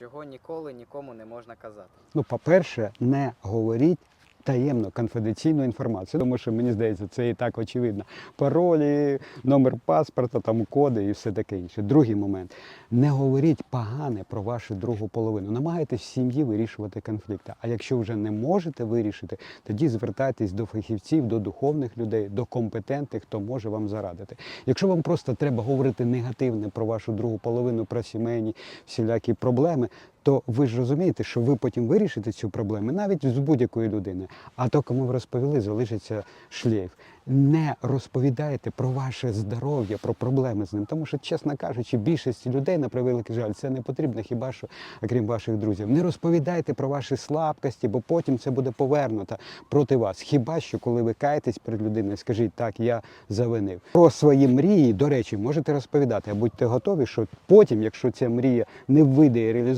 чого ніколи нікому не можна казати? Ну, по-перше, не говоріть таємно конфіденційну інформацію, тому що мені здається, це і так очевидно. Паролі, номер паспорта, там коди і все таке інше. Другий момент. Не говоріть погане про вашу другу половину. Намагайтесь в сім'ї вирішувати конфлікти. А якщо вже не можете вирішити, тоді звертайтесь до фахівців, до духовних людей, до компетентних, хто може вам зарадити. Якщо вам просто треба говорити негативне про вашу другу половину, про сімейні всілякі проблеми, то ви ж розумієте, що ви потім вирішите цю проблему навіть з будь-якої людини. А то, кому ви розповіли, залишиться шлейф. Не розповідайте про ваше здоров'я, про проблеми з ним. Тому що, чесно кажучи, більшості людей, на превеликий жаль, це не потрібно хіба що, окрім ваших друзів. Не розповідайте про ваші слабкості, бо потім це буде повернуто проти вас. Хіба що, коли ви каєтесь перед людиною, скажіть так, я завинив. Про свої мрії, до речі, можете розповідати, а будьте готові, що потім, якщо ця мрія не вийде і реалізується,